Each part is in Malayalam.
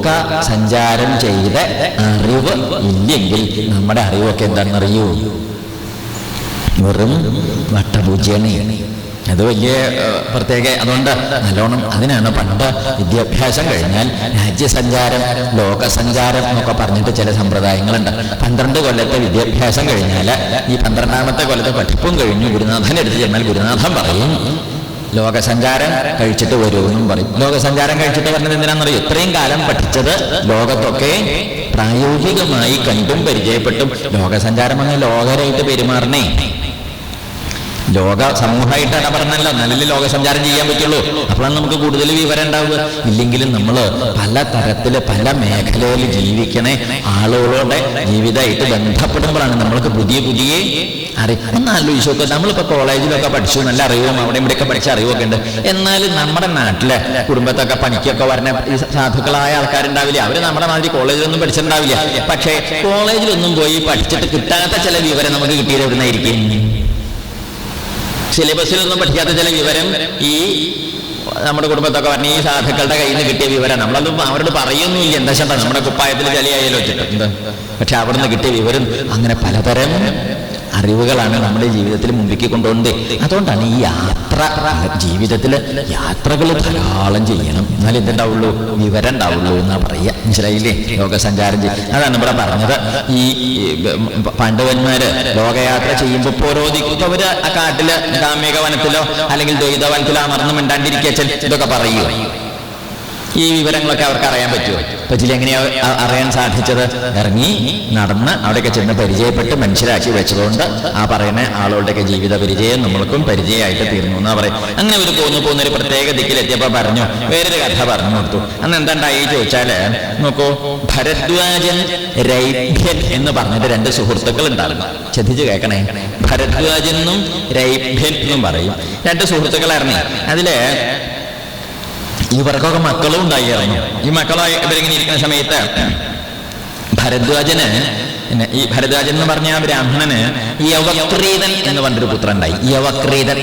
ലോക സഞ്ചാരം ചെയ്ത അറിവ് ഇല്ലെങ്കിൽ നമ്മുടെ അറിവൊക്കെ എന്താണെന്നറിയൂ? വെറും വട്ടപൂജയാണ്. അത് വലിയ പ്രത്യേക അതുകൊണ്ട് നല്ലോണം അതിനാണ് പണ്ട് വിദ്യാഭ്യാസം കഴിഞ്ഞാൽ രാജ്യസഞ്ചാരം ലോകസഞ്ചാരം എന്നൊക്കെ പറഞ്ഞിട്ട് ചില സമ്പ്രദായങ്ങളുണ്ട്. പന്ത്രണ്ട് കൊല്ലത്തെ വിദ്യാഭ്യാസം കഴിഞ്ഞാൽ ഈ പന്ത്രണ്ടാമത്തെ കൊല്ലത്തെ പഠിപ്പും കഴിഞ്ഞു ഗുരുനാഥൻ എടുത്തു ചെന്നാൽ ഗുരുനാഥൻ പറയും ലോകസഞ്ചാരം കഴിച്ചിട്ട് വരൂ എന്നും പറയും. ലോകസഞ്ചാരം കഴിച്ചിട്ട് വരുന്നത് എന്തിനാണെന്നറിയോ? ഇത്രയും കാലം പഠിച്ചത് ലോകത്തൊക്കെ പ്രായോഗികമായി കണ്ടും പരിചയപ്പെട്ടും. ലോകസഞ്ചാരം അങ്ങനെ ലോകരായിട്ട് പെരുമാറണേ ലോക സമൂഹമായിട്ട് ഇടപെടണമല്ലോ നല്ല ലോക സഞ്ചാരം ചെയ്യാൻ പറ്റുള്ളൂ. അപ്പോഴാണ് നമുക്ക് കൂടുതൽ വിവരം ഉണ്ടാവുക. ഇല്ലെങ്കിലും നമ്മൾ പല തരത്തിൽ പല മേഖലയിൽ ജീവിക്കണേ ആളുകളുടെ ജീവിതമായിട്ട് ബന്ധപ്പെടുമ്പോഴാണ് നമ്മൾക്ക് പുതിയ പുതിയ അറി ഒന്ന് ആലോചിച്ച് നോക്കുക നമ്മളിപ്പോൾ കോളേജിലൊക്കെ പഠിച്ചു. നല്ല അറിവും അവിടെ ഇവിടെയൊക്കെ പഠിച്ച അറിവൊക്കെ ഉണ്ട്. എന്നാലും നമ്മുടെ നാട്ടിലെ കുടുംബത്തൊക്കെ പണിക്കൊക്കെ വരുന്ന സാധുക്കളായ ആൾക്കാരുണ്ടാവില്ല? അവർ നമ്മുടെ മാതിരി കോളേജിലൊന്നും പഠിച്ചിട്ടുണ്ടാവില്ല. പക്ഷേ കോളേജിലൊന്നും പോയി പഠിച്ചിട്ട് കിട്ടാത്ത ചില വിവരം നമുക്ക് കിട്ടിയത് എവിടുന്നായിരിക്കും സിലബസിലൊന്നും പഠിക്കാത്ത ചില വിവരം ഈ നമ്മുടെ കുടുംബത്തൊക്കെ പറഞ്ഞ ഈ സാധുക്കളുടെ കയ്യിൽ നിന്ന് കിട്ടിയ വിവരം. നമ്മളത് അവരോട് പറയുന്നില്ല എന്താ നമ്മുടെ കുപ്പായത്തിൽ ചളിയായാലോ വെച്ചിട്ട്. എന്താ? പക്ഷെ അവിടുന്ന് കിട്ടിയ വിവരം അങ്ങനെ പലതരം അറിവുകളാണ് നമ്മുടെ ജീവിതത്തിൽ മുമ്പിലേക്ക് കൊണ്ടുപോകുന്നത്. അതുകൊണ്ടാണ് ഈ യാത്ര ജീവിതത്തിൽ യാത്രകൾ ധാരാളം ചെയ്യണം. എന്നാലും എന്തുണ്ടാവുള്ളൂ? വിവരം ഉണ്ടാവുള്ളൂ എന്നാ പറയുക. മനസ്സിലായില്ലേ? ലോകസഞ്ചാരം ചെയ്യും അതാണ് ഇവിടെ പറഞ്ഞത്. ഈ പാണ്ഡവന്മാര് ലോകയാത്ര ചെയ്യുമ്പോൾ പോരോധിക്കും അവർ ആ കാട്ടിൽ കാമ്യക വനത്തിലോ അല്ലെങ്കിൽ ദ്വൈത വനത്തിലോ അമർന്നും മിണ്ടാണ്ടിരിക്കുക ഇതൊക്കെ പറയുക. ഈ വിവരങ്ങളൊക്കെ അവർക്ക് അറിയാൻ പറ്റുമോ? പറ്റില്ല എങ്ങനെയാ അറിയാൻ സാധിച്ചത്? ഇറങ്ങി നടന്ന് അവിടെയൊക്കെ ചെന്ന് പരിചയപ്പെട്ട് മനുഷ്യരാക്കി വെച്ചതുകൊണ്ട് ആ പറയുന്ന ആളുകളുടെയൊക്കെ ജീവിത പരിചയം നമ്മൾക്കും പരിചയമായിട്ട് തീർന്നു എന്നാ പറയും. അങ്ങനെ ഒരു പോന്നു പോകുന്ന ഒരു പ്രത്യേക ദിക്കിലെത്തിയപ്പോ പറഞ്ഞു വേറൊരു കഥ പറഞ്ഞു കൊടുത്തു. അന്ന് എന്താണ്ടായി ചോദിച്ചാൽ നോക്കൂ ഭരദ്വാജൻ രൈഭ്യൻ എന്ന് പറഞ്ഞിട്ട് രണ്ട് സുഹൃത്തുക്കൾ ഉണ്ടായിരുന്നു. ശ്രദ്ധിച്ചു കേൾക്കണേ. ഭരദ്വാജൻ എന്നും രൈഭ്യൻ എന്നും പറയും. രണ്ട് സുഹൃത്തുക്കളായിരുന്നു. അതിൽ ഇവർക്കൊക്കെ മക്കളും ഉണ്ടായി ഇറങ്ങി ഈ മക്കളായി ഇവരിങ്ങനെ ഇരിക്കുന്ന സമയത്ത് ഭരദ്വാജന് ഈ ഭരദ്വാജൻ എന്ന് പറഞ്ഞ ബ്രാഹ്മണന് യവക്രീതൻ എന്ന് പറഞ്ഞൊരു പുത്രൻ ഉണ്ടായി യവക്രീതൻ.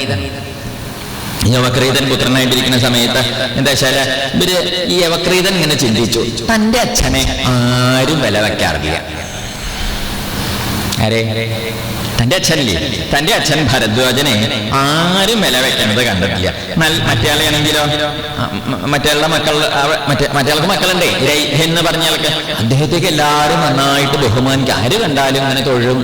യവക്രീതൻ പുത്രനായിട്ടിരിക്കുന്ന സമയത്ത് എന്താ വെച്ചാൽ ഇവർ ഈ യവക്രീതൻ ഇങ്ങനെ ചിന്തിച്ചു. തന്റെ അച്ഛനെ ആരും വില വെക്കാറില്ല. ആരെ? തന്റെ അച്ഛനില്ലേ? തന്റെ അച്ഛൻ ഭരദ്വാജനെ ആരും വില വെക്കുന്നത് കണ്ടിട്ടില്ല. നല്ല മറ്റേയാളെയാണെങ്കിലോ മറ്റേ മക്കൾ മറ്റേ മറ്റേയാൾക്ക് മക്കളുണ്ടേ? രൈ എന്ന് പറഞ്ഞാൾക്ക് അദ്ദേഹത്തേക്ക് എല്ലാവരും നന്നായിട്ട് ബഹുമാനിക്കും. ആര് കണ്ടാലും അങ്ങനെ തൊഴും.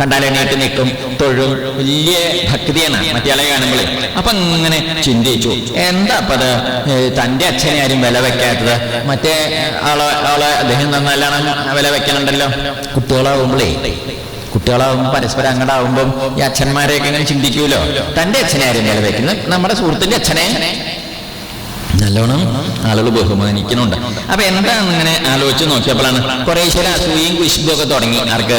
കണ്ടാലെണീറ്റ് നിൽക്കും. തൊഴും. വലിയ ഭക്തിയാണ് മറ്റേയാളെ കാണുമ്പോൾ. അപ്പൊ അങ്ങനെ ചിന്തിച്ചു. എന്താ അപ്പത്? തന്റെ അച്ഛനെ ആരും വില വെക്കാത്തത്. മറ്റേ ആളെ ആളെ അദ്ദേഹം നന്നാലാണ് വില വെക്കണുണ്ടല്ലോ. കുട്ടികളാവുമ്പോഴേ കുട്ടികളാവുമ്പോൾ പരസ്പരം അങ്ങടാവുമ്പം ഈ അച്ഛന്മാരെയൊക്കെ ഇങ്ങനെ ചിന്തിക്കൂലോ? തന്റെ അച്ഛനെ ആരും വില വെക്കുന്നത്? നമ്മുടെ സുഹൃത്തിന്റെ അച്ഛനെ. നല്ലോണം ആളുകൾ ബഹുമാനിക്കുന്നുണ്ട്. അപ്പൊ എന്താണ് ഇങ്ങനെ ആലോചിച്ച് നോക്കിയപ്പോഴാണ് കുറേശ്ശേരം അസൂയും കുശിബും ഒക്കെ തുടങ്ങി. ആർക്ക്?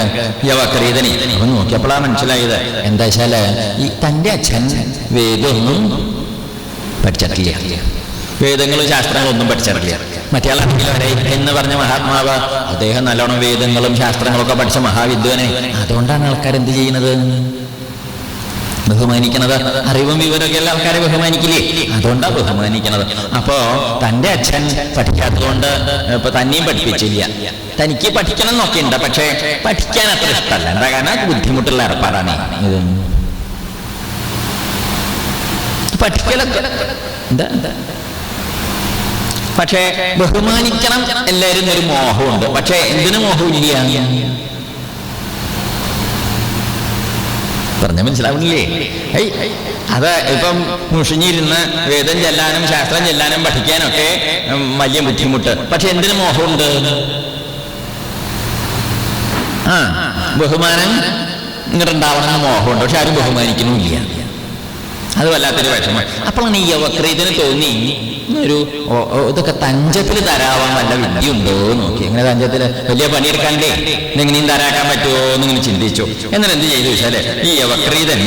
യവക്രീതനെ. അപ്പൊ നോക്കിയപ്പോഴാണ് മനസ്സിലായത്. എന്താ വെച്ചാൽ ഈ തന്റെ അച്ഛൻ വേദമൊന്നും പഠിച്ചിട്ടില്ല. വേദങ്ങളും ശാസ്ത്രങ്ങളും ഒന്നും പഠിച്ചിട്ടില്ല മറ്റേ വരെ എന്ന് പറഞ്ഞ മഹാത്മാവ് അദ്ദേഹം നല്ലോണം വേദങ്ങളും ശാസ്ത്രങ്ങളും ഒക്കെ പഠിച്ച മഹാവിദ്വാനെ. അതുകൊണ്ടാണ് ആൾക്കാർ എന്ത് ചെയ്യുന്നത്? ബഹുമാനിക്കണത്? അറിവും വിവരമൊക്കെ എല്ലാ ആൾക്കാരെ ബഹുമാനിക്കില്ലേ? അതുകൊണ്ടാണ് ബഹുമാനിക്കണത്. അപ്പോ തന്റെ അച്ഛൻ പഠിക്കാത്തതുകൊണ്ട് ഇപ്പൊ തന്നെയും പഠിപ്പിച്ചില്ല. തനിക്ക് പഠിക്കണം എന്നൊക്കെ ഉണ്ട് പക്ഷേ പഠിക്കാൻ അത്ര ഇഷ്ടമല്ല. എന്താ കാരണം? ബുദ്ധിമുട്ടുള്ള ഏർപ്പാടാണ് ഇത്. പഠിക്കലൊക്കെ എന്താ? എന്താ? പക്ഷേ ബഹുമാനിക്കണം എല്ലാവരും ഒരു മോഹമുണ്ട്. പക്ഷേ എന്തിനു മോഹമില്ല? പറഞ്ഞ മനസ്സിലാവുന്നില്ലേ? അത് ഇപ്പം മുഷിഞ്ഞിരുന്ന് വേദം ചെല്ലാനും ശാസ്ത്രം ചെല്ലാനും പഠിക്കാനൊക്കെ വലിയ ബുദ്ധിമുട്ട്. പക്ഷെ എന്തിനു മോഹമുണ്ട്? ആ ബഹുമാനം ഇങ്ങോട്ടുണ്ടാവണമെന്ന് മോഹമുണ്ട്. പക്ഷെ ആരും ബഹുമാനിക്കണമില്ല അത് വല്ലാത്തൊരു വിഷമം. അപ്പോഴാണ് ഈ യവക്രീതിന് തോന്നി ഒരു ഇതൊക്കെ തഞ്ചത്തിൽ തരാവാൻ വല്ല വിദ്യ ഉണ്ടോ നോക്കി. ഇങ്ങനെ തഞ്ചത്തിൽ വലിയ പണിയെടുക്കാണ്ടേ ഇതെങ്ങനെയും തരാക്കാൻ പറ്റുമോ എന്ന് ഇങ്ങനെ ചിന്തിച്ചു. എന്നിട്ട് എന്ത് ചെയ്തു വെച്ചാൽ ഈ യവക്രീതൻ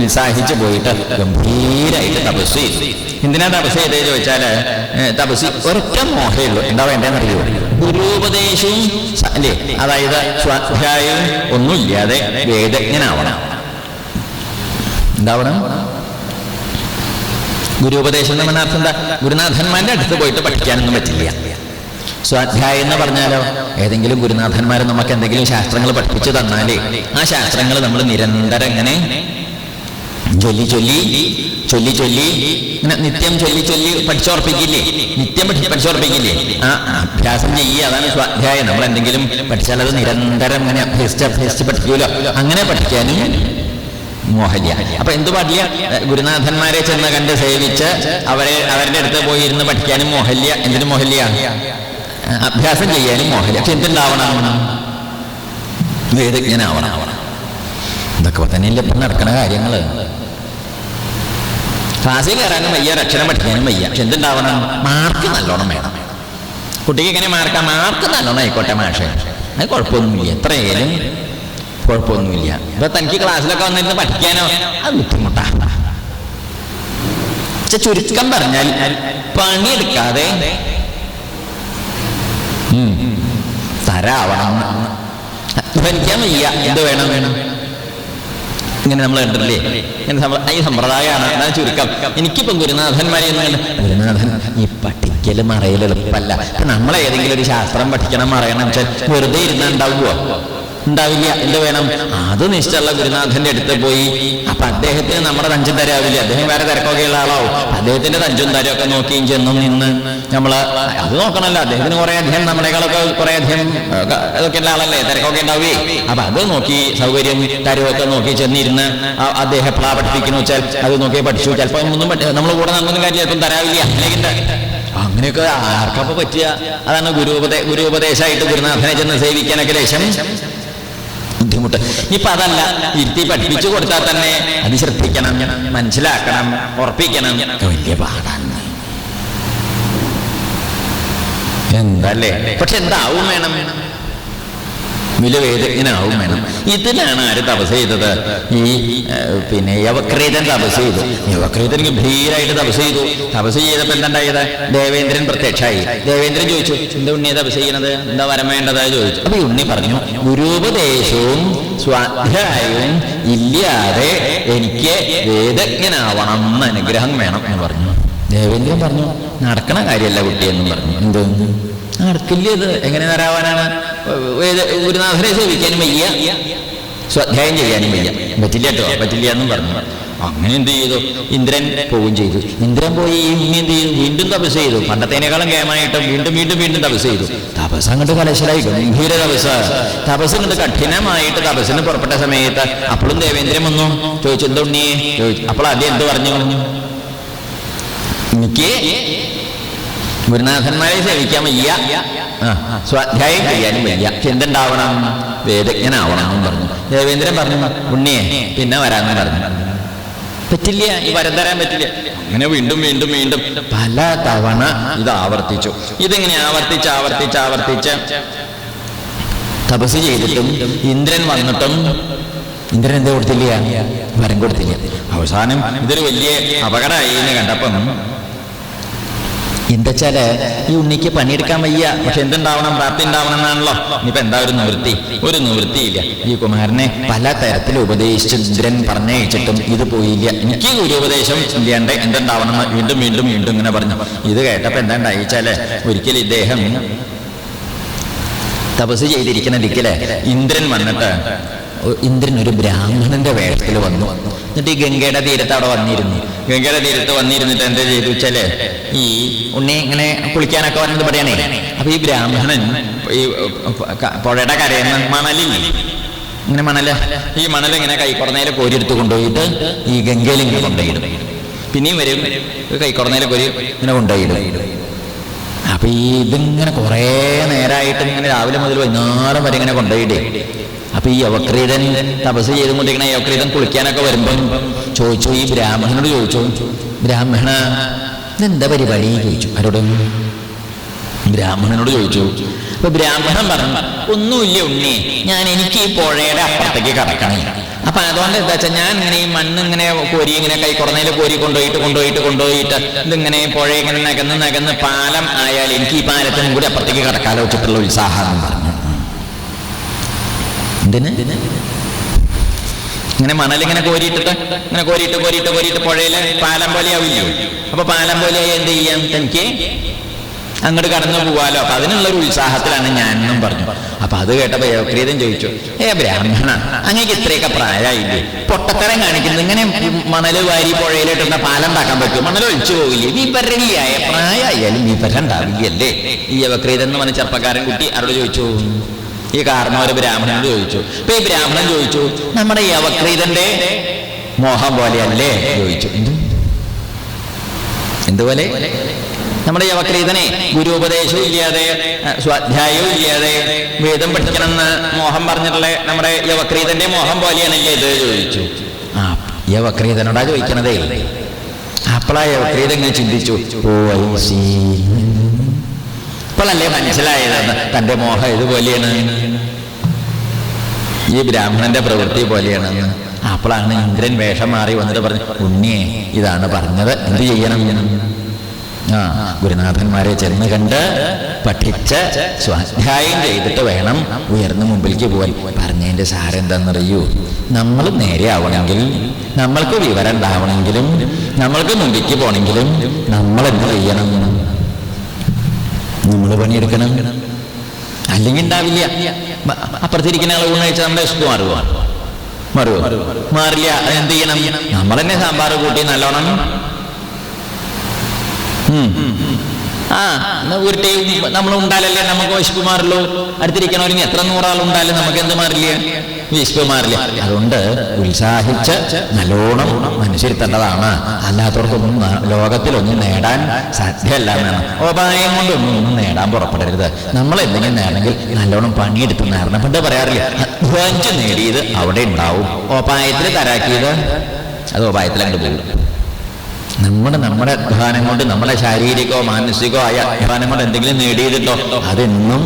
ഉത്സാഹിച്ചു പോയിട്ട് ഗംഭീരായിട്ട് തപസ് ചെയ്തു. എന്തിനാ തപസ് ചെയ്തേ ചോദിച്ചാൽ തപസ് ഒരൊറ്റ മോഹേ ഉള്ളൂ. എന്താ വേണ്ടെന്നറിയോ ഗുരുപദേശവും അല്ലേ അതായത് സ്വാധ്യായവും ഒന്നുമില്ലാതെ വേദജ്ഞനാവണം. എന്താവണം ഗുരുപദേശം എന്ന് പറഞ്ഞാൽ എന്താ? ഗുരുനാഥന്മാരുടെ അടുത്ത് പോയിട്ട് പഠിക്കാനൊന്നും പറ്റില്ല. സ്വാധ്യായം എന്ന് പറഞ്ഞാലോ ഏതെങ്കിലും ഗുരുനാഥന്മാർ നമുക്ക് എന്തെങ്കിലും ശാസ്ത്രങ്ങൾ പഠിപ്പിച്ചു തന്നാലേ ആ ശാസ്ത്രങ്ങൾ നമ്മൾ നിരന്തരം ഇങ്ങനെ ചൊല്ലി ചൊല്ലി ചൊല്ലി ചൊല്ലി ഇങ്ങനെ നിത്യം ചൊല്ലി ചൊല്ലി പഠിച്ചോർപ്പിക്കില്ലേ? നിത്യം പഠി പഠിച്ചോർപ്പിക്കില്ലേ? ആ അഭ്യാസം ചെയ്യുക അതാണ് സ്വാധ്യായം. നമ്മൾ എന്തെങ്കിലും പഠിച്ചാൽ അത് നിരന്തരം ഇങ്ങനെ അഭ്യസിച്ച് അഭ്യസിച്ച് പഠിക്കൂലോ അങ്ങനെ പഠിക്കാനും മോഹല്യ അപ്പൊ എന്ത് പാടില്ല? ഗുരുനാഥന്മാരെ ചെന്ന് കണ്ട് സേവിച്ച് അവരെ അവരുടെ അടുത്ത് പോയി ഇരുന്ന് പഠിക്കാനും മോഹല്യ എന്തിനു മോഹല്യ അഭ്യാസം ചെയ്യാനും മോഹല്യ പക്ഷെ എന്തുണ്ടാവണം? വേദജ്ഞനാവണം. ഇതൊക്കെ തന്നെയല്ലേ ഇപ്പം നടക്കുന്ന കാര്യങ്ങൾ. ക്ലാസ്സിൽ കയറാനും വയ്യ അക്ഷരം പഠിക്കാനും വയ്യ. പക്ഷെ എന്തുണ്ടാവണം? മാർക്ക് നല്ലോണം വേണം. കുട്ടിക്ക് എങ്ങനെ മാർക്കാം? മാർക്ക് നല്ലോണം ആയിക്കോട്ടെ മാഷെ. അത് കുഴപ്പമൊന്നുമില്ല. എത്രയായാലും കുഴപ്പമൊന്നുമില്ല. ഇപ്പൊ തനിക്ക് ക്ലാസ്സിലൊക്കെ വന്നിരുന്ന് പഠിക്കാനോ? അത് ബുദ്ധിമുട്ടാ. ചുരുക്കം പറഞ്ഞാൽ പണിയെടുക്കാതെ തരാവണം. ധനിക്കാൻ വയ്യ. എന്ത് വേണം? വേണം ഇങ്ങനെ നമ്മൾ കണ്ടില്ലേ ഇങ്ങനെ ഈ സമ്പ്രദായമാണ്. അതാണ് ചുരുക്കം. എനിക്കിപ്പം ഗുരുനാഥന്മാരെ ഒന്നും കണ്ട് ഗുരുനാഥൻ ഈ പഠിക്കലും മറയൽ എളുപ്പമല്ല. നമ്മളെ ഏതെങ്കിലും ഒരു ശാസ്ത്രം പഠിക്കണം മറയണം. വെച്ചാൽ വെറുതെ ഇരുന്നാൽ ഉണ്ടാവുമോ ഉണ്ടാവില്ല എന്ത് വേണം? അത് നിശ്ചയമുള്ള ഗുരുനാഥന്റെ അടുത്ത് പോയി. അപ്പൊ അദ്ദേഹത്തിന് നമ്മുടെ തഞ്ചും തരാവില്ല. അദ്ദേഹം വേറെ തിരക്കൊക്കെയുള്ള ആളാവും. അദ്ദേഹത്തിന്റെ തഞ്ചും തരമൊക്കെ നോക്കിയും ചെന്നും നിന്ന് നമ്മൾ അത് നോക്കണമല്ലോ അദ്ദേഹത്തിന് കുറെ അധികം നമ്മളെക്കാളൊക്കെ കുറെ അധികം അതൊക്കെ ഉള്ള ആളല്ലേ? തിരക്കൊക്കെ ഉണ്ടാവേ. അപ്പൊ അത് നോക്കി സൗകര്യം തരവൊക്കെ നോക്കി ചെന്നിരുന്ന് അദ്ദേഹം എപ്പോഴാ പഠിപ്പിക്കുന്നു വെച്ചാൽ അത് നോക്കി പഠിച്ചു. ചിലപ്പോൾ ഒന്നും നമ്മൾ കൂടെ നടന്നൊന്നും കാര്യം ചിലപ്പം തരാവില്ല. അല്ലെങ്കിൽ അങ്ങനെയൊക്കെ ആർക്കപ്പോ പറ്റിയ അതാണ് ഗുരു ഗുരുപദേശമായിട്ട് ഗുരുനാഥനെ ചെന്ന് സേവിക്കാനൊക്കെ ലേശം ബുദ്ധിമുട്ട്. ഇപ്പൊ അതല്ല ഇരുത്തി പഠിപ്പിച്ചു കൊടുത്താൽ തന്നെ അത് ശ്രദ്ധിക്കണം മനസ്സിലാക്കണം ഉറപ്പിക്കണം. വലിയ പാടാണ്. എന്തല്ലേ പക്ഷെ എന്താവും വേണം? വിലവേദജ്ഞനാവും വേണം ഇതിലാണ് ആര് തപസ് ചെയ്തത്? ഈ പിന്നെ യവക്രീതൻ തപസ് ചെയ്തു. യവക്രീതൻ ഗംഭീരായിട്ട് തപസ് ചെയ്തു. തപസ് ചെയ്തപ്പോൾ എന്തുണ്ടായത്? ദേവേന്ദ്രൻ പ്രത്യക്ഷമായി ദേവേന്ദ്രൻ ചോദിച്ചു എന്താ ഉണ്ണിയെ തപസ് ചെയ്യണത്? എന്താ വരം വേണ്ടത്? ചോദിച്ചു. അപ്പൊ ഉണ്ണി പറഞ്ഞു ഗുരുപദേശവും സ്വാധ്യായവും ഇല്ലാതെ എനിക്ക് വേദജ്ഞനാവണം എന്ന് അനുഗ്രഹം വേണം എന്ന് പറഞ്ഞു. ദേവേന്ദ്രൻ പറഞ്ഞു നടക്കണ കാര്യമല്ല കുട്ടിയെന്നും പറഞ്ഞു. എന്ത്? നടക്കില്ല ഇത്. എങ്ങനെ തരാവാനാണ് ഗുരുനാഥനെ സേവിക്കാനും വയ്യ. സ്വാധ്യായം ചെയ്യാനും വയ്യ. പറ്റില്ല കേട്ടോ പറ്റില്ല എന്നും പറഞ്ഞു. അങ്ങനെ എന്ത് ചെയ്തു? ഇന്ദ്രൻ പോവുകയും ചെയ്തു. ഇന്ദ്രൻ പോയി ഇനി എന്ത് ചെയ്തു? വീണ്ടും തപസ് ചെയ്തു. പണ്ടത്തേനേക്കാളും കേമായിട്ട് വീണ്ടും വീണ്ടും വീണ്ടും തപസ് ചെയ്തു. തപസ് അങ്ങോട്ട് കലശലായി. ഗംഭീര തപസ്. തപസ് അങ്ങോട്ട് കഠിനമായിട്ട് തപസ്സിന് പുറപ്പെട്ട സമയത്ത് അപ്പോഴും ദേവേന്ദ്രൻ വന്നു. ചോദിച്ചു എന്തുണ്ണിയെ ചോദിച്ചു അപ്പോൾ ആദ്യം എന്ത് പറഞ്ഞു? എനിക്ക് ഗുരുനാഥന്മാരെ സേവിക്കാൻ വയ്യ. സ്വാധ്യായം ചെയ്യാനും വയ്യ. എന്തുണ്ടാവണം വേദജ്ഞനാവണം എന്നും പറഞ്ഞു. ദേവേന്ദ്രൻ പറഞ്ഞു ഉണ്ണിയെ പിന്നെ വരാമെന്ന് പറഞ്ഞു. പറ്റില്ല ഈ വരം തരാൻ പറ്റില്ല. അങ്ങനെ വീണ്ടും വീണ്ടും വീണ്ടും പല തവണ ഇത് ആവർത്തിച്ചു. ഇതിങ്ങനെ ആവർത്തിച്ച് ആവർത്തിച്ച് ആവർത്തിച്ച്? തപസ് ചെയ്തിട്ടും ഇന്ദ്രൻ വന്നിട്ടും ഇന്ദ്രൻ എന്താ കൊടുത്തില്ല? വരം കൊടുത്തില്ല. അവസാനം ഇതൊരു വലിയ അപകടമായി എന്ന് കണ്ടപ്പം എന്താച്ചാൽ ഈ ഉണ്ണിക്ക് പണിയെടുക്കാൻ വയ്യ. പക്ഷെ എന്തുണ്ടാവണം? പ്രാപ്തി ഉണ്ടാവണം എന്നാണല്ലോ. ഇനിയിപ്പോ എന്താ ഒരു നിവൃത്തി? ഒരു നിവൃത്തിയില്ല. ഈ കുമാരനെ പല തരത്തിൽ ഉപദേശിച്ച് ഇന്ദ്രൻ പറഞ്ഞയച്ചിട്ടും ഇത് പോയില്ല. എനിക്ക് ഒരു ഉപദേശം ഇല്ലാണ്ട് എന്തുണ്ടാവണം? എന്ന് വീണ്ടും വീണ്ടും വീണ്ടും ഇങ്ങനെ പറഞ്ഞു. ഇത് കേട്ടപ്പോ എന്താ ഉണ്ടായിച്ചാൽ ഒരിക്കലും ഇദ്ദേഹം തപസ് ചെയ്തിരിക്കുന്ന ദിക്കിൽ ഇന്ദ്രൻ വന്നിട്ട് ഇന്ദ്രൻ ഒരു ബ്രാഹ്മണന്റെ വേഷത്തിൽ വന്നു. എന്നിട്ട് ഈ ഗംഗയുടെ തീരത്ത് അവിടെ വന്നിരുന്നു. ഗംഗയുടെ തീരത്ത് വന്നിരുന്നിട്ട് എന്താ ചെയ്തു വെച്ചാൽ ഈ ഉണ്ണി ഇങ്ങനെ കുളിക്കാനൊക്കെ വന്നത് പറയണേ. അപ്പൊ ഈ ബ്രാഹ്മണൻ ഈ പുഴയുടെ കരയുന്ന മണലില്ലേ ഇങ്ങനെ മണൽ. ഈ മണൽ ഇങ്ങനെ കൈക്കുറന്നേലെ കോരിയെടുത്ത് കൊണ്ടുപോയിട്ട് ഈ ഗംഗയിൽ ഇങ്ങനെ കൊണ്ടുപോയിടും. പിന്നെയും വരും. കൈക്കുറന്നേലെ കോരി ഇങ്ങനെ കൊണ്ടുപോയിടും. അപ്പൊ ഈ ഇതിങ്ങനെ കുറേ നേരമായിട്ട് ഇങ്ങനെ രാവിലെ മുതൽ വൈകുന്നേരം വരെ ഇങ്ങനെ കൊണ്ടുപോയിട്ടേ. അപ്പൊ ഈ യവക്രീതൻ തപസ് ചെയ്തുകൊണ്ടിരിക്കണ യവക്രീതൻ കുളിക്കാനൊക്കെ വരുമ്പം ചോദിച്ചു ഈ ബ്രാഹ്മണനോട് ചോദിച്ചു ബ്രാഹ്മണ ഇതെന്താ പരിപാടി? ചോദിച്ചു. ആരോട്? ബ്രാഹ്മണനോട് ചോദിച്ചു. അപ്പൊ ബ്രാഹ്മണൻ പറഞ്ഞു ഒന്നുമില്ല ഉണ്ണി ഞാൻ എനിക്ക് ഈ പുഴയുടെ അപ്പുറത്തേക്ക് കടക്കണേ അപ്പൊ അതുകൊണ്ട് എന്താ വെച്ചാൽ ഞാൻ ഇങ്ങനെ ഈ മണ്ണ് ഇങ്ങനെ കോരി ഇങ്ങനെ കൈ കുറഞ്ഞതിൽ കോരി കൊണ്ടുപോയിട്ട് കൊണ്ടുപോയിട്ട് കൊണ്ടുപോയിട്ട് ഇതിങ്ങനെ പുഴ ഇങ്ങനെ നകന്ന് നകന്ന് പാലം ആയാൽ എനിക്ക് ഈ പാലത്തിനും കൂടി അപ്പുറത്തേക്ക് കടക്കാലോ വെച്ചിട്ടുള്ള ഉത്സാഹം പറഞ്ഞു. എന്തിന്? ഇങ്ങനെ മണലിങ്ങനെ കോരിയിട്ടിട്ട് ഇങ്ങനെ കോരിയിട്ട് കോരിയിട്ട് കോരിയിട്ട് പുഴയിൽ പാലം പോലെ ആവില്ലേ? അപ്പൊ പാലം പോലെ എന്ത് ചെയ്യാം? തനിക്ക് അങ്ങോട്ട് കടന്നു പോവാലോ. അപ്പൊ അതിനുള്ള ഒരു ഉത്സാഹത്തിലാണ് എന്നും പറഞ്ഞു. അപ്പൊ അത് കേട്ടപ്പോ യവക്രീതൻ ചോദിച്ചു ഏ ബ്രാഹ്മണ അങ്ങേക്ക് ഇത്രയൊക്കെ പ്രായമായില്ലേ? പൊട്ടത്തരം കാണിക്കുന്നത് ഇങ്ങനെ മണൽ വാരി പുഴയിലിട്ടുന്ന പാലം ഉണ്ടാക്കാൻ പറ്റും മണൽ ഒഴിച്ചു പോകില്ലേ വിപരണിയായ പ്രായമായാലും വിപരുണ്ടാവില്ലേ ഈ യവക്രീതൻ എന്ന് പറഞ്ഞ ചെറുപ്പക്കാരൻ കുട്ടി അവരോട് ചോദിച്ചു? ഈ കാരണം ഒരു ബ്രാഹ്മണനോട് ചോദിച്ചു അപ്പൊ ഈ ബ്രാഹ്മണൻ ചോദിച്ചു നമ്മുടെ ഈ അവക്രീതന്റെ മോഹം പോലെയല്ലേ? ചോദിച്ചു. എന്ത്? എന്തുപോലെ? നമ്മുടെ യവക്രീതനെ ഗുരുപദേശവും ഇല്ലാതെ സ്വാധ്യായവും ഇല്ലാതെ വേദം പഠിക്കണമെന്ന് മോഹം പറഞ്ഞിട്ടുള്ള നമ്മുടെ യവക്രീതന്റെ മോഹം പോലെയാണല്ലേ ഇത് ചോദിച്ചു. ആ യവക്രീതനോടാ ചോദിക്കണതേ. അപ്പോഴാ യവക്രീത ഇങ്ങനെ ചിന്തിച്ചു ഓ ഐ സി. ഇപ്പോഴല്ലേ മനസ്സിലായത് തന്റെ മോഹം ഇതുപോലെയാണ്. ഈ ബ്രാഹ്മണന്റെ പ്രവൃത്തി പോലെയാണ് അപ്പോഴാണ് ഇന്ദ്രൻ വേഷം മാറി വന്നിട്ട് പറഞ്ഞു ഉണ്ണിയെ ഇതാണ് പറഞ്ഞത് എന്ത് ചെയ്യണം? ആ ഗുരുനാഥന്മാരെ ചെന്ന് കണ്ട് പഠിച്ച് സ്വാധ്യായം ചെയ്തിട്ട് വേണം ഉയർന്ന മുമ്പിലേക്ക് പോകാൻ പറഞ്ഞതിന്റെ സാരം എന്താണെന്നറിയൂ നമ്മൾ നേരെ ആവണമെങ്കിൽ നമ്മൾക്ക് വിവരം ഉണ്ടാവണമെങ്കിലും നമ്മൾക്ക് മുമ്പിലേക്ക് പോകണമെങ്കിലും നമ്മൾ എന്ത് ചെയ്യണം? നമ്മൾ പണിയെടുക്കണം. അല്ലെങ്കിൽ ഉണ്ടാവില്ല. അപ്പുറത്തിരിക്കുന്ന ആൾ ഊണ് നമ്മുടെ ഇഷ്ടം മാറുവാണ് മാറുമോ മാറില്ല. എന്ത് ചെയ്യണം? നമ്മൾ തന്നെ സാമ്പാർ കൂട്ടി നല്ലോണം. ആ ഒരു ടൈം നമ്മൾ ഉണ്ടാലല്ലേ? നമുക്ക് വിശപ്പ് മാറുള്ളൂ ഇനി എത്ര നൂറാൾ ഉണ്ടാലും നമുക്ക് എന്ത് മാറില്ല? വിശപ്പ് മാറില്ല അതുകൊണ്ട് ഉത്സാഹിച്ച് നല്ലോണം മനുഷ്യരുത്തേണ്ടതാണ്. അല്ലാത്തവർക്കൊന്നും ലോകത്തിലൊന്നും നേടാൻ സാധ്യമല്ല എന്നാണ്. ഉപായം കൊണ്ടൊന്നും ഒന്നും നേടാൻ പുറപ്പെടരുത്. നമ്മൾ എന്തെങ്കിലും നേടണമെങ്കിൽ നല്ലോണം പണിയെടുത്ത് നേടണം. പണ്ട് പറയാറില്ല? അധ്വാനിച്ച് നേടിയത് അവിടെ ഉണ്ടാവും. ഉപായത്തിൽ തരാക്കിയത് അത് ഉപായത്തിൽ അങ്ങോട്ട് പോകും. നമ്മുടെ നമ്മുടെ അധ്വാനം കൊണ്ട് നമ്മുടെ ശാരീരികമോ മാനസികമോ ആയ അധ്വാനം കൊണ്ട് എന്തെങ്കിലും നേടിയതിട്ടോ അതെന്നും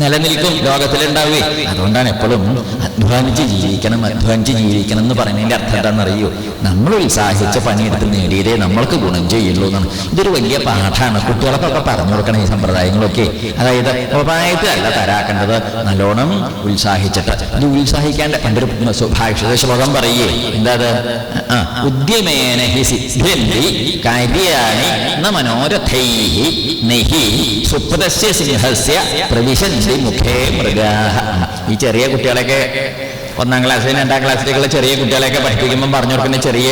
നിലനിൽക്കും ലോകത്തിലുണ്ടാവേ. അതുകൊണ്ടാണ് എപ്പോഴും അധ്വാനിച്ച് ജീവിക്കണം അധ്വാനിച്ച് ജീവിക്കണം എന്ന് പറയുന്നതിന്റെ അർത്ഥം എന്താണെന്നറിയോ? നമ്മൾ ഉത്സാഹിച്ച് പണിയെടുത്ത് നേടിയതേ നമ്മൾക്ക് ഗുണം ചെയ്യുള്ളൂ എന്നാണ്. ഇതൊരു വലിയ പാഠമാണ് കുട്ടികൾക്കൊക്കെ പറഞ്ഞു കൊടുക്കണം ഈ സമ്പ്രദായങ്ങളൊക്കെ. അതായത് ഉപായത്തിലല്ല തരാക്കേണ്ടത് നല്ലോണം ഉത്സാഹിച്ചിട്ട്. ഇത് ഉത്സാഹിക്കാണ്ട് പണ്ടൊരു സുഭാഷിത ശ്ലോകം പറയേ. എന്താ? ആ ഉദ്യമേന ഹി സിദ്ധ്യന്തി കാര്യാണി മനോരഥൈ നെഹി സിംഹസ്യ മുഖേ മൃഗാഹ. ഈ ചെറിയ കുട്ടികളൊക്കെ ഒന്നാം ക്ലാസ്സിൽ രണ്ടാം ക്ലാസ്സിലേക്കുള്ള ചെറിയ കുട്ടികളെയൊക്കെ പഠിപ്പിക്കുമ്പോൾ പറഞ്ഞു കൊടുക്കുന്ന ചെറിയ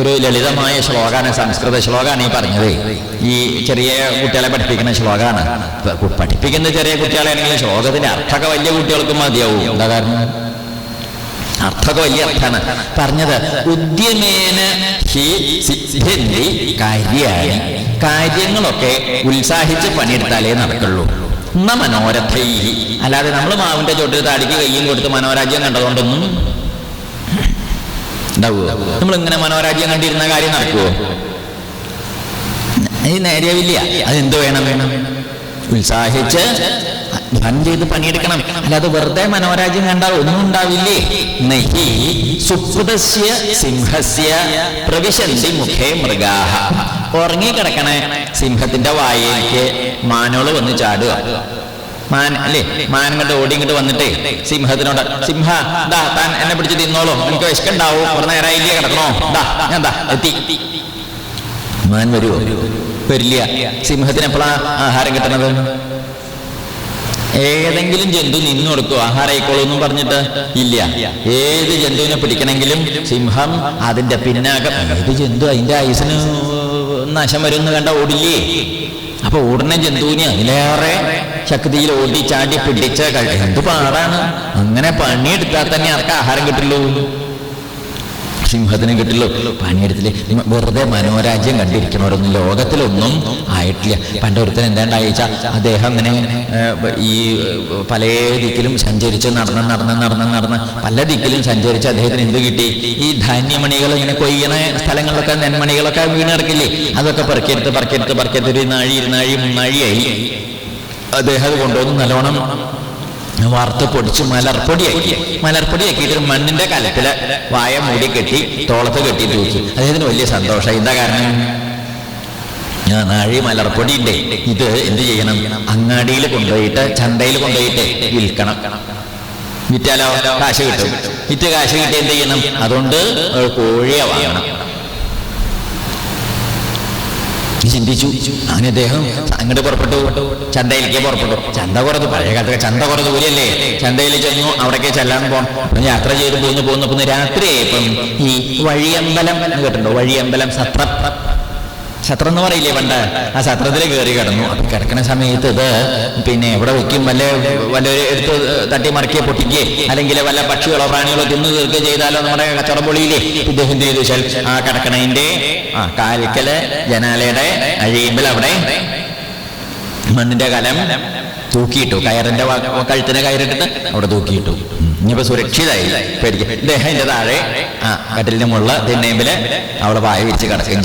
ഒരു ലളിതമായ ശ്ലോകമാണ് സംസ്കൃത ശ്ലോകമാണ് ഈ പറഞ്ഞത്. ഈ ചെറിയ കുട്ടികളെ പഠിപ്പിക്കുന്ന ശ്ലോകമാണ്. പഠിപ്പിക്കുന്ന ചെറിയ കുട്ടികളാണെങ്കിലും ശ്ലോകത്തിന്റെ അർത്ഥമൊക്കെ വലിയ കുട്ടികൾക്ക് മതിയാവും. എന്താ കാരണം? അർത്ഥമൊക്കെ വലിയ അർത്ഥമാണ്. പറഞ്ഞത് ഉദ്യമേന കാര്യങ്ങളൊക്കെ ഉത്സാഹിച്ച് പണിയെടുത്താലേ നടക്കുള്ളൂ. മനോരഥൈ അല്ലാതെ നമ്മൾ മാവിന്റെ ചോട്ടിൽ താടിക്ക് കയ്യും കൊടുത്ത് മനോരാജ്യം കണ്ടതുകൊണ്ടൊന്നും ഉണ്ടാവുമോ നമ്മൾ ഇങ്ങനെ മനോരാജ്യം കണ്ടിരുന്ന കാര്യം നടക്കുമോ ഈ നേരെയാവില്ല. അതെന്ത് വേണം വേണം? ഉത്സാഹിച്ച് അധ്വാനം ചെയ്ത് പണിയെടുക്കണം. അല്ലാതെ വെറുതെ മനോരാജ്യം കണ്ടാൽ ഒന്നും ഉണ്ടാവില്ലേ? നഹി സുഹൃതസ്യ സിംഹസ്യ പ്രവിശന്തി മുഖേ മൃഗാഹ. ഉറങ്ങിക്കിടക്കണ സിംഹത്തിന്റെ വായിലേക്ക് മാനോൾ വന്ന് ചാടുക. മാൻ അല്ലേ? മാൻ ഇങ്ങോട്ട് ഓടി ഇങ്ങോട്ട് വന്നിട്ടേ സിംഹത്തിനോട് സിംഹ ദാ താൻ എന്നെ പിടിച്ച് തിന്നോളൂ. എനിക്ക് വിശക്കുണ്ടാവും. അവർ നേരമായില്ലേ കിടക്കണോ? ദാ ഞാൻ ദാ എത്തി. മാൻ വരുമോ വരില്ല. സിംഹത്തിന് എപ്പോഴാ ആഹാരം കിട്ടണത്? ഏതെങ്കിലും ജന്തു നിന്നു കൊടുക്കും. ആഹാരമായിക്കോളൂ എന്നും പറഞ്ഞിട്ട് ഇല്ല. ഏത് ജന്തുവിനെ പിടിക്കണമെങ്കിലും സിംഹം അതിന്റെ പിന്നാകം. ഏത് ജന്തു അതിന്റെ ആയുസിന് നശം വരുമെന്ന് കണ്ട ഓടില്ലേ? അപ്പൊ ഓടുന്ന ജന്തുവിനെ അതിലേറെ ശക്തിയിൽ ഓടി ചാടി പിടിച്ച എന്ത് പാടാണ്? അങ്ങനെ പണിയെടുത്താൽ തന്നെ ആർക്ക് ആഹാരം കിട്ടുള്ളൂ? സിംഹത്തിന് കിട്ടില്ലോ പണിയെടുത്തില്ലേ? വെറുതെ മനോരാജ്യം കണ്ടിരിക്കണവരൊന്നും ലോകത്തിലൊന്നും ആയിട്ടില്ല. പണ്ടൊരുത്തൻ എന്താണ്ടായിച്ചാൽ അദ്ദേഹം ഇങ്ങനെ ഈ പല ദിക്കിലും സഞ്ചരിച്ച് നടന്ന് നടന്ന് നടന്ന് നടന്ന് പല ദിക്കിലും സഞ്ചരിച്ച് അദ്ദേഹത്തിന് എന്ത് കിട്ടി? ഈ ധാന്യമണികൾ ഇങ്ങനെ കൊയ്യണ സ്ഥലങ്ങളിലൊക്കെ നെന്മണികളൊക്കെ വീണ് കിടക്കില്ലേ? അതൊക്കെ പറക്കരുത്ത് പറക്കരുത്ത് പറക്കരുത്ത് ഒരു നാഴി ഇരുനാഴി മൂന്നാഴിയായി അദ്ദേഹം അത് കൊണ്ടുവന്ന് നല്ലോണം വറുത്ത് പൊടിച്ച് മലർപ്പൊടിയാക്കി. മലർപ്പൊടിയാക്കിയിട്ട് മണ്ണിന്റെ കലത്തിൽ വായ മൂടി കെട്ടി തോളത്ത് കെട്ടി തൂക്കി. അദ്ദേഹത്തിന് വലിയ സന്തോഷം. എന്താ കാരണം? ആ നാഴി മലർപ്പൊടി ഇത് എന്ത് ചെയ്യണം? അങ്ങാടിയിൽ കൊണ്ടുപോയിട്ട് ചന്തയിൽ കൊണ്ടുപോയിട്ട് വിൽക്കണം. വിറ്റാലോ? കാശ് കിട്ടും. വിറ്റ് കാശ് കിട്ടി എന്ത് ചെയ്യണം? അതുകൊണ്ട് കോഴിയെ വാങ്ങണം. ചിന്തിച്ചു? അങ്ങനെ അദ്ദേഹം അങ്ങോട്ട് പുറപ്പെട്ടു. ചന്തയിലേക്ക് പുറപ്പെട്ടു. ചന്ത കുറത് പഴയ കാലത്തൊക്കെ ചന്ത കുറത് പോലെയല്ലേ? ചന്തയിൽ ചെന്നു അവിടേക്ക് ചെല്ലാൻ പോകണം യാത്ര ചെയ്ത് പോയിന്ന് പോന്ന് രാത്രി ഇപ്പം ഈ വഴിയമ്പലം കേട്ടിട്ടുണ്ടോ? വഴിയമ്പലം സത്രം സത്രം എന്ന് പറയില്ലേ പണ്ട്? ആ ശത്രത്തിൽ കയറി കിടന്നു. അപ്പൊ കിടക്കുന്ന സമയത്ത് ഇത് പിന്നെ എവിടെ വെക്കും? വല്ല വല്ല എടുത്ത് തട്ടി മറക്കിയ പൊട്ടിക്കേ അല്ലെങ്കിൽ വല്ല പക്ഷികളോ പ്രാണികളോ തിന്നു തീർക്കുക ചെയ്താലോ നമ്മുടെ കച്ചവടം പൊളിയില്ലേ? ഇദ്ദേഹം ചെയ്തു? ആ കിടക്കണതിന്റെ ആ കാലിക്കൽ ജനാലയുടെ അഴിയുമ്പോൾ അവിടെ മണ്ണിന്റെ കലം തൂക്കിയിട്ടു. കയറിന്റെ കഴുത്തിന് കയറിട്ടിട്ട് അവിടെ തൂക്കിയിട്ടു. ഇനിയിപ്പോ സുരക്ഷിതായി. പേടിക്കും. ഇദ്ദേഹം ഇതിന്റെ താഴെ ആ കട്ടിലിന്റെ മുള്ള തിന്നേമ്പിൽ അവളെ വായ വിരിച്ച് കിടക്കുകയും